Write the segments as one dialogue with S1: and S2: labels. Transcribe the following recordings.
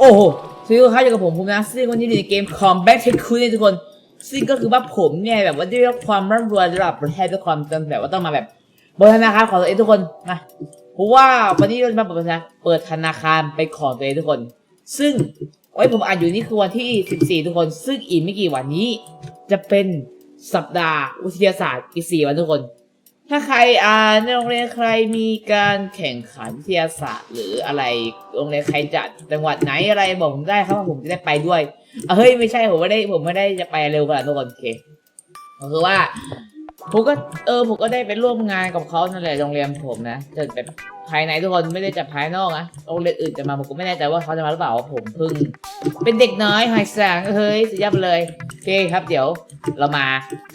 S1: โอ้โหสวัสดีครับอยู่กับผมภูมินะซึ่งวันนี้อยู่ในเกม Combat Tycoon เนี่ยทุกคนซึ่งก็คือว่าผมเนี่ยแบบว่าได้รับความร่ำรวยระดับประเทศด้วยความจนแบบว่าต้องมาแบบเปิดธนาคารของตัวเองทุกคนนะเพราะว่าวันนี้เราจะมาเปิดธนาเปิดธนาคารเป็นของตัวเองทุกคน ซึ่งไว้ผมอ่านอยู่นี่คือวันที่ 14 ทุกคน ซึ่งอีกไม่กี่วันนี้ จะเป็นสัปดาห์วิทยาศาสตร์อีก4วันทุกคน ถ้าใครอ่านในโรงเรียนใครมีการแข่งขันวิทยาศาสตร์หรืออะไรโรงเรียนใครจัดจังหวัดไหนอะไรบอกผมได้ครับผมจะได้ไปด้วยเฮ้ยไม่ใช่ผมไม่ได้ผมไม่ได้จะไปเร็วขนาดนั้นทุกคนโอเคก็คือว่าผมก็เออผมก็ได้ไปร่วมงานกับเขานั่นแหละโรงเรียนผมนะจะแบบภายในทุกคนไม่ได้จะภายนอกนะโรงเรียนอื่นจะมาผมก็ไม่แน่ใจว่าเขาจะมาหรือเปล่าผมเพิ่ง เป็นเด็กน้อยหายแสงเฮ้ยสุดยอดเลยโอเคครับเดี๋ยว เรามา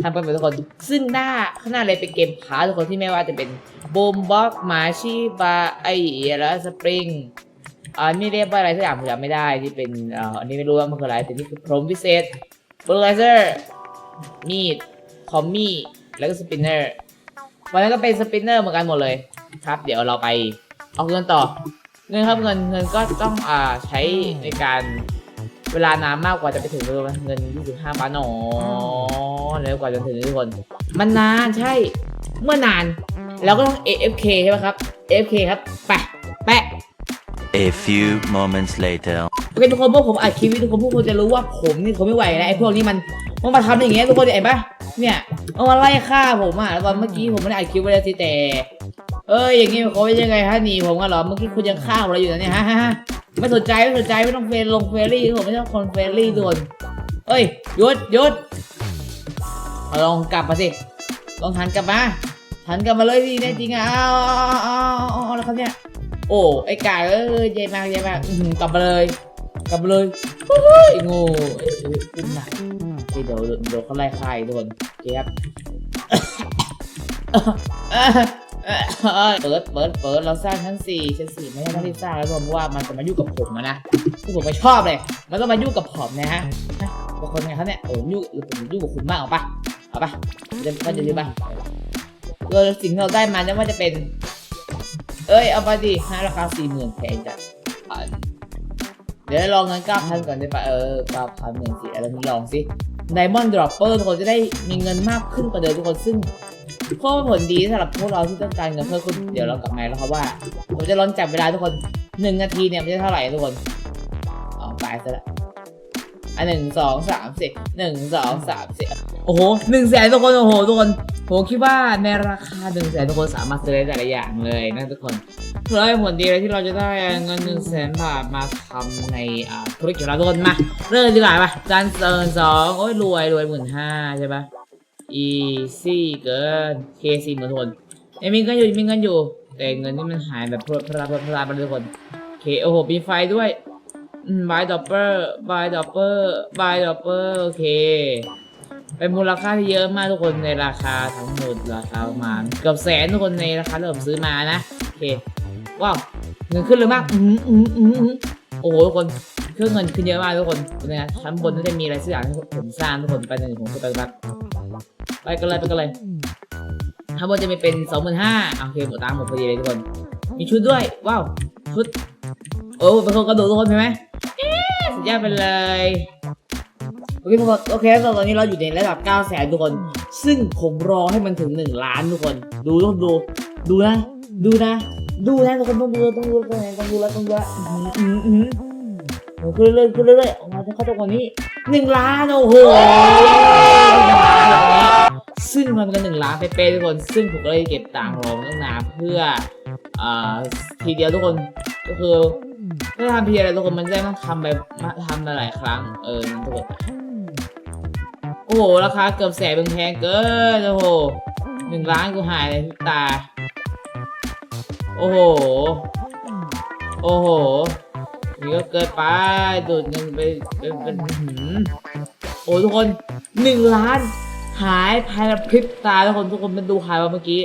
S1: ทำกันเป็นทุกคน ซึ่งหน้าข้างหน้าเลยเป็นเกมพาทุกคนที่ไม่ว่าจะเป็นบูมบ็อกมาชีบาไอแล้วสปริงอ่านี่เรียกว่าอะไรสักอย่างผมจำไม่ได้ที่เป็นอ่าอันนี้ไม่รู้ว่ามันคืออะไรแต่นี่คือพรมพิเศษเบอร์ไลเซอร์มีดคอมมี่แล้วก็สปินเนอร์วันนั้นก็เป็นสปินเนอร์เหมือนกันหมดเลยครับ เดี๋ยวเราไปเอาเงินต่อ เงินครับเงินเงินก็ต้องอ่าใช้ในการ เวลานานมากกว่าจะไปถึงเลยเงิน25บาทหนอแล้วกว่าจะถึงทุกคน มันนานใช่ เมื่อนานแล้วก็ต้อง AFK ใช่ไหมครับ AFK ครับไปแปะ
S2: A few moments later.
S1: โอเคทุกคนพวกผมอัดคลิปนี้ทุกคนพวกคุณจะรู้ว่าผมนี่ผมไม่ไหวแล้วไอ้พวกนี้มันมันมาทำอย่างเงี้ยทุกคนเห็นปะเนี่ยมันมาไล่ฆ่าผมอะตอนเมื่อกี้ผมไม่ได้อัดคลิปไว้แล้วสิแต่ เอ้ยอย่างงี้เขาเป็นยังไงฮะหนีผมกันเหรอเมื่อกี้คุณยังฆ่าผมเราอยู่นะเนี่ยฮะฮะฮะ ไม่สนใจไม่สนใจไม่ต้องเฟรนลงเฟรรี่ผมไม่ต้องคนเฟรรี่ด่วนเอ้ยหยุดหยุดอลองกลับมาสิลองหันกลับมาหันกลับมาเลยดิแน่จริงอะเอาเอาเอาเอาเอาแล้วครับเนี่ยโอ้ไอ้กายเอ้ยใหญ่มากใหญ่มากอือหือกลับมาเลยกลับมาเลยเฮ้ยโง่เอ้ยเอ้ยขึ้นมาเฮ้ยเดี๋ยวเดี๋ยวเขาไล่ฆ่าอีกทุกคนโอ เคครับเปิดเปิดเปิดเราสร้างชั้นสี่ชั้นสี่ไม่ใช่ชั้นที่สร้างแล้วผมว่ามันจะมายุ่งกับผมอะนะที่ผมไม่ชอบเลย มันต้องมายุ่งกับผมนะฮะฮะบางคนไงครับเนี่ยโอ้ยุ่งหรือผมยุ่งกับคุณมากเอาปะเอาปะจะก็จะดีปะเออสิ่งที่เราได้มาเนี่ยว่าจะเป็น เอ้ยเอาไปดิให้ราคาสี่หมื่นแพงจัดเดี๋ยวลองเงินเก้าพันก่อนได้ปะเออเก้าพันหมื่นสี่อะไรมึงลองสิไดมอนด์ดรอปเปอร์ทุกคนจะได้มีเงินมากขึ้นกว่าเดิมทุกคนซึ่ง ข้อผลดีสำหรับพวกเราที่ต้องการเงินเพิ่มขึ้นเดี๋ยวเรากลับมาแล้วครับว่าผมจะลองจับเวลาทุกคนหนึ่งนาทีเนี่ยมันจะเท่าไหร่ทุกคนเอาตายซะละอันหนึ่งสองสามสี่หนึ่งสองสามสี่โอ้โหหนึ่งแสนทุกคนโอ้โหทุกคนผมคิดว่าในราคาหนึ่งแสนทุกคนสามารถซื้อได้แต่ละอย่างเลยนะทุกคนเพื่อให้ผลดีเลยที่เราจะได้เงินหนึ่งแสนบาทมาทำในธุรกิจเราทุกคนมาเริ่มดีกว่าปะจานเซิร์นสองโอ้ยรวยรวยหมื่นห้าใช่ปะ อีซี่เกินเคสี่หมื่นคนยังมีเงินอยู่มีเงินอยู่ แต่เงินนี่มันหายแบบพลดพลาพลดพลาไปทุกคนเคโอ้โหมีไฟด้วยอืมบายดอปเปอร์บายดอปเปอร์บายดอปเปอร์โอเคเป็นมูลค่าที่เยอะมากทุกคนในราคาทั้งหมดราคาประมาณเกือบแสนทุกคนในราคาที่ผมซื้อมานะโอเคว้าวเงินขึ้นเลยมากอืมอืมอืมอืมโอ้โหทุกคนเครื่องเงินขึ้นเยอะมากทุกคนนะชั้นบนน่าจะมีอะไรสักอย่างที่ผมสร้างทุกคนไปหนึ่งผมจะไปแบบ ไปกันเลยไปกันเลยข้างบนจะมีเป็นสองหมื่นห้าโอเคหมดตังค์หมดพอดีเลยทุกคน มีชุดด้วย ว้าว ชุด โอ้เป็นคนกระโดดทุกคนเห็นไหมสุดยอดไปเลยโอเคทุกคนโอเคตอนนี้เราอยู่ในระดับ 9 0 0แสนทุกคน ซึ่งผมรอให้มันถึง 1 ล้านทุกคน ดูทุกคนดู ดูนะ ดูนะ ดูนะทุกคนต้องดูต้องดูต้องดูต้องดูแล้วต้องดูแล้วอื้อหืออื้อหือโอ้ขึ้นเรื่อยขึ้นเรื่อยออกมาจะเข้าตรงวันนี้หนึ่งล้าน โอ้โห ซึ่งมันเป็นหนึ่งล้านเป๊ะๆทุกคนซึ่งผมก็เลยเก็บตังค์รอมาตั้งนานเพื่ออ่าทีเดียวทุกคนก็คือถ้าทำทีอะไรทุกคนมันจะได้ต้องทำไปทำมาหลายครั้ง เออทุกคนโอ้โหราคาเกือบแสนเป็นแพงเกินโอ้โหหนึ่งล้านกูหายเลยตา โอ้โห โอ้โหนี่ก็เกินไปดูดเงินไปเป็นเป็นโอ้ทุกคนหนึ่งล้าน หายภายในพริบตาทุกคนทุกคนมาดูหายว่าเมื่อกี้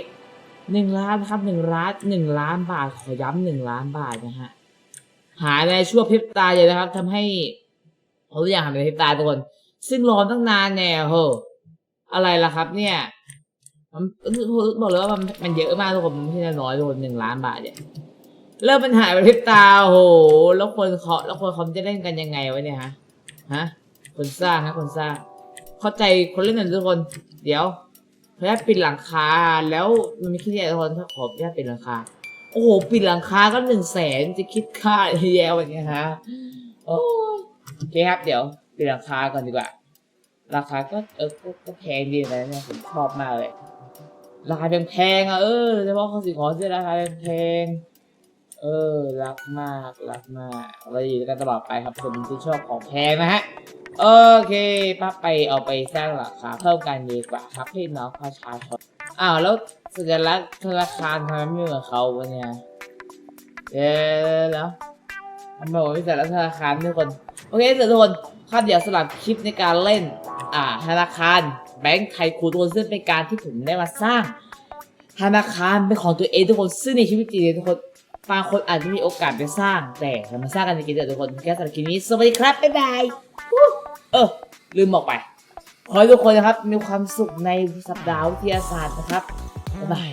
S1: หนึ่งล้านครับหนึ่งล้านหนึ่งล้านบาทขอย้ำหนึ่งล้านบาทนะฮะหายในชั่วพริบตาเลยนะครับทำให้เขาอยางหายในพริบตาทุกคน ซึ่งรอตั้งนานแน่โหอะไรล่ะครับ เนี่ยมันบอกเลยว่ามันมันเยอะมากทุกคนมันไม่ใช่น้อยทุกคนหนึ่งล้านบาทเนี่ยเริ่มปัญหายไปพริบตาโอ้โหแล้วคนเคาะแล้วคนเขาจะเล่นกันยังไงวะเนี่ยฮะฮะคนสร้างฮะคนสร้าง เข้าใจคนเล่นหน่อยทุกคน เดี๋ยวขออนุญาตปิดหลังคาแล้วมันมีคิดยังไงทุกคนขออนุญาตปิดหลังคา โอ้โหปิดหลังคาก็หนึ่งแสนจะคิดค่าแย่วันนี้ฮะโอ้ยโอเคครับเดี๋ยวปิดหลังคาก่อนดีกว่า ราคาก็เออก็ก็แพงดีนะเนี่ยผมชอบมากเลยราคาแพงๆอะเออเฉพาะของสิ่งของที่ราคาแพงเออรักมากรักมากเราอยู่กันตลอดไปครับผมที่ชอบของแพงนะฮะ โอเคป้าไปเอาไปสร้างราคาเพิ่มกันดีกว่าครับพี่น้องประชาชนอ้าวแล้วสัญลักษณ์ธนาคารทำไมไม่เหมือนเขาวะเนี่ยเดี๋ยวแล้วทำไมผมไม่ส่แล้วธนาคารทุกคนโอเคทุกคนครับเดี๋ยวสลับคลิปในการเล่น อ่าธนาคารแบงก์ไทยคูทุกคนซึ่งเป็นการที่ผมได้มาสร้าง ธนาคารเป็นของตัวเองทุกคนซึ่งในชีวิตจริงทุกคนบางคนอาจจะมีโอกาสไปสร้าง แต่เรามาสร้างกันจริงๆเดียวทุกคนแค่สำหรับคลิปนี้สวัสดีครับบ๊ายบาย เออ ลืมบอกไป ขอให้ทุกคนนะครับ มีความสุขในสัปดาห์วิทยาศาสตร์นะครับบ๊ายบาย